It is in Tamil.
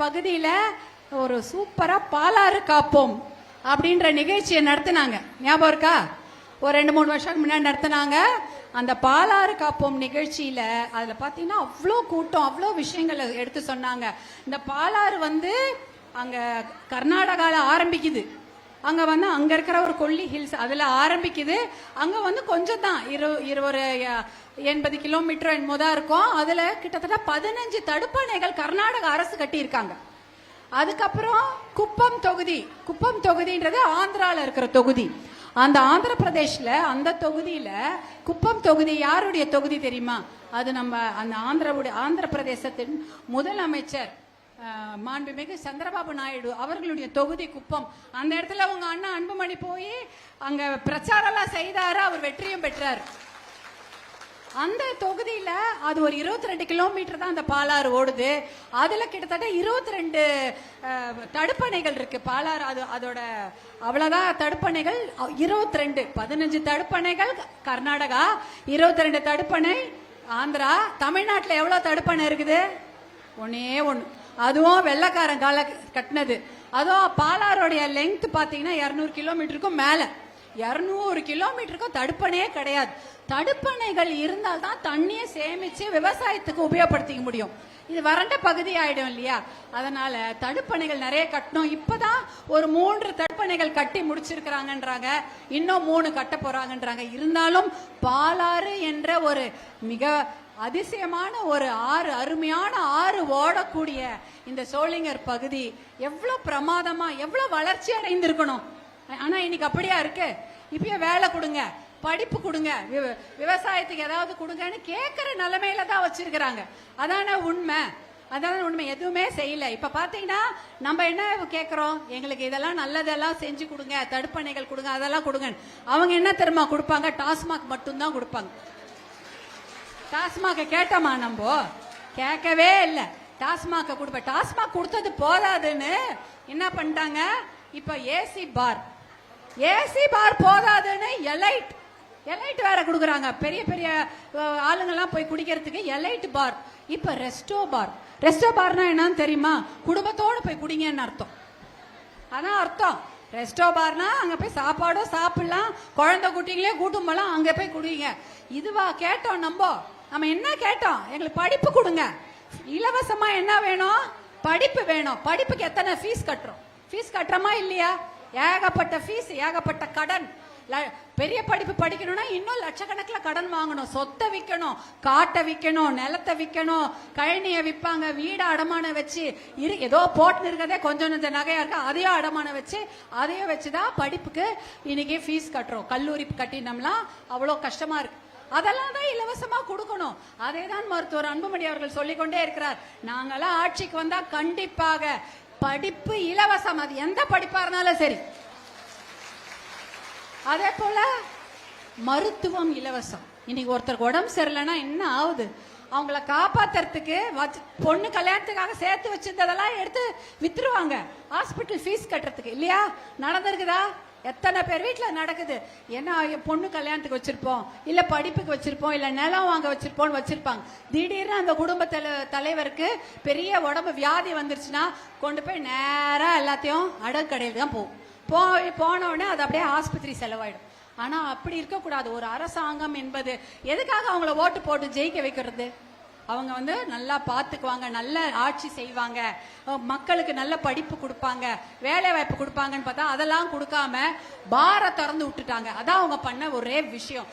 பகுதியில ஒரு சூப்பரா பாலாறு காப்போம் அப்படின்ற நிகழ்ச்சியை நடத்தினாங்க. ஞாபகம் இருக்கா? ஒரு ரெண்டு மூணு வருஷம் முன்னாடி நடத்தினாங்க. அந்த பாலாறு காப்போம் நிகழ்ச்சியில அதுல பாத்தீங்கன்னா அவ்வளோ கூட்டம் அவ்வளோ விஷயங்களை எடுத்து சொன்னாங்க. இந்த பாலாறு வந்து அங்க கர்நாடகால ஆரம்பிக்குது. அங்க வந்து அங்க இருக்கிற ஒரு கொல்லி ஹில்ஸ் அதுல ஆரம்பிக்குது. அங்க வந்து கொஞ்சம் தான் இரு இரு ஒரு எண்பது கிலோமீட்டர் என்னமோ தான் இருக்கும். அதுல கிட்டத்தட்ட பதினஞ்சு தடுப்பணைகள் கர்நாடக அரசு கட்டியிருக்காங்க. அதுக்கப்புறம் குப்பம் தொகுதி. குப்பம் தொகுதின்றது ஆந்திரால இருக்கிற தொகுதி. அந்த ஆந்திர பிரதேஷ்ல அந்த தொகுதியில குப்பம் தொகுதி யாருடைய தொகுதி தெரியுமா? அது நம்ம அந்த ஆந்திராவுடைய ஆந்திர பிரதேசத்தின் முதலமைச்சர் மாண்புமிகு சந்திரபாபு நாயுடு அவர்களுடைய தொகுதி குப்பம். அந்த இடத்துல உங்க அண்ணா அன்புமணி போய் அங்க பிரச்சாரம்லாம் செய்தாரு? அவர் வெற்றியும் பெற்றார். அந்த தொகுதியில் அது ஒரு 22 ரெண்டு கிலோமீட்டர் தான் அந்த பாலாறு ஓடுது. அதில் கிட்டத்தட்ட 22 ரெண்டு தடுப்பணைகள் இருக்கு. பாலாறு அது அதோட அவ்வளோதான் தடுப்பணைகள். 22 ரெண்டு பதினஞ்சு தடுப்பணைகள் கர்நாடகா 22 ரெண்டு தடுப்பணை ஆந்திரா தமிழ்நாட்டில் எவ்வளோ தடுப்பணை இருக்குது? ஒன்னே ஒன்று அதுவும் வெள்ளக்காரன் கால கட்டினது. அதுவும் பாலாறுடைய லெங்த் பார்த்தீங்கன்னா இரநூறு கிலோமீட்டருக்கும் மேலே. இரநூறு கிலோமீட்டருக்கும் தடுப்பணையே கிடையாது. தடுப்பணைகள் இருந்தால் தான் தண்ணியை சேமித்து விவசாயத்துக்கு உபயோகப்படுத்திக்க முடியும். இது வறண்ட பகுதி ஆயிடும் இல்லையா? அதனால தடுப்பணைகள் நிறைய கட்டணும். இப்பதான் ஒரு மூன்று தடுப்பணைகள் கட்டி முடிச்சிருக்கிறாங்கன்றாங்க. இன்னும் மூணு கட்ட போறாங்கன்றாங்க. இருந்தாலும் பாலாறு என்ற ஒரு மிக அதிசயமான ஒரு ஆறு அருமையான ஆறு ஓடக்கூடிய இந்த சோளிங்கர் பகுதி. எவ்வளவு பிரமாதமா எவ்வளவு வளர்ச்சி அடைந்திருக்கணும். ஆனா இன்னைக்கு அப்படியா இருக்கு? இப்பயே வேலை கொடுங்க படிப்பு கொடுங்க விவ- விவசாயத்துக்கு ஏதாவது கொடுங்கன்னு கேட்குற நிலைமையில தான் வச்சிருக்கிறாங்க. அதான உண்மை. அதான உண்மை. எதுவுமே செய்யல. இப்ப பாத்தீங்கன்னா நம்ம என்ன கேக்குறோம்? எங்களுக்கு இதெல்லாம் நல்லதெல்லாம் செஞ்சு கொடுங்க தடுப்பணைகள் கொடுங்க அதெல்லாம் கொடுங்க அவங்க என்ன தெரியுமா கொடுப்பாங்க? டாஸ்மாக் மட்டும்தான் கொடுப்பாங்க. டாஸ்மாக கேட்டோமா நம்ம? கேட்கவே இல்லை. டாஸ்மாக கொடுப்ப டாஸ்மாக் கொடுத்தது போதாதுன்னு என்ன பண்ணிட்டாங்க? இப்ப ஏசி பார் ஏசி பார் போதாதுன்னு எலைட் எலைட் வேற கொடுக்குறாங்க. பெரிய பெரிய ஆளுங்கெல்லாம் போய் குடிக்கிறதுக்கு எலைட் பார் இப்ப ரெஸ்டோ பார் ரெஸ்டோ பார்னா என்னன்னு தெரியுமா? குடும்பத்தோடு போய் குடிங்கன்னு அர்த்தம். அதான் அர்த்தம். ரெஸ்டோ பார்னா அங்க போய் சாப்பாடும் சாப்பிடலாம். குழந்தை குட்டிங்களே கூட்டும் போலாம் அங்க போய் குடிங்க. இதுவா கேட்டோம் நம்ம. நம்ம என்ன கேட்டோம்? எங்களுக்கு படிப்பு கொடுங்க. இலவசமா என்ன வேணும்? படிப்பு வேணும். படிப்புக்கு எத்தனை ஃபீஸ் கட்டுறோம்? ஃபீஸ் கட்டுறோமா இல்லையா? ஏகப்பட்ட ஃபீஸ் ஏகப்பட்ட கடன். பெரிய படிப்பு படிக்கணும்னா இன்னும் லட்சக்கணக்கில் கடன் வாங்கணும். சொத்தை விற்கணும் காட்டை விற்கணும் நிலத்தை விற்கணும். கழனியை விற்பாங்க வீடை அடமானம் வச்சு இரு ஏதோ போட்டுன்னு இருக்கிறதே கொஞ்சம் கொஞ்சம் நகையா இருக்கா அதையும் அடமானம் வச்சு அதையும் வச்சு தான் படிப்புக்கு இன்னைக்கு ஃபீஸ் கட்டுறோம். கல்லூரி கட்டினோம்னா அவ்வளோ கஷ்டமா இருக்கு. அதெல்லாம் தான் இலவசமா கொடுக்கணும். அதே தான் மருத்துவர் அன்புமணி அவர்கள் சொல்லிக்கொண்டே இருக்கிறார். நாங்களாம் ஆட்சிக்கு வந்தா கண்டிப்பாக படிப்பு இலவசம். அது எந்த படிப்பா இருந்தாலும் சரி. அதே போல மருத்துவம் இலவசம். இன்னைக்கு ஒருத்தருக்கு உடம்பு சரியில்லைன்னா என்ன ஆகுது? அவங்கள காப்பாத்துறதுக்கு வச்சு- பொண்ணு கல்யாணத்துக்காக சேர்த்து வச்சிருந்ததெல்லாம் எடுத்து வித்துருவாங்க. ஹாஸ்பிட்டல் ஃபீஸ் கட்டுறதுக்கு. இல்லையா? நடந்திருக்குதா? எத்தனை பேர் வீட்டில் நடக்குது? என்ன பொண்ணு கல்யாணத்துக்கு வச்சிருப்போம் இல்ல படிப்புக்கு வச்சிருப்போம் இல்ல நிலம் வாங்க வச்சிருப்போம்னு வச்சிருப்பாங்க. திடீர்னு அந்த குடும்ப தலைவருக்கு பெரிய உடம்பு வியாதி வந்துருச்சுன்னா கொண்டு போய் நேரா எல்லாத்தையும் அடகு கடையில் தான் போகும். போய் போனவுடனே அது அப்படியே ஆஸ்பத்திரி செலவாயிடும். ஆனா அப்படி இருக்கக்கூடாது. ஒரு அரசாங்கம் என்பது எதுக்காக அவங்கள ஓட்டு போட்டு ஜெயிக்க வைக்கிறது? அவங்க வந்து நல்லா பார்த்துக்குவாங்க நல்ல ஆட்சி செய்வாங்க. மக்களுக்கு நல்ல படிப்பு கொடுப்பாங்க வேலை வாய்ப்பு கொடுப்பாங்கன்னு பார்த்தா அதெல்லாம் கொடுக்காம பாரை திறந்து விட்டுட்டாங்க. அதான் அவங்க பண்ண ஒரே விஷயம்.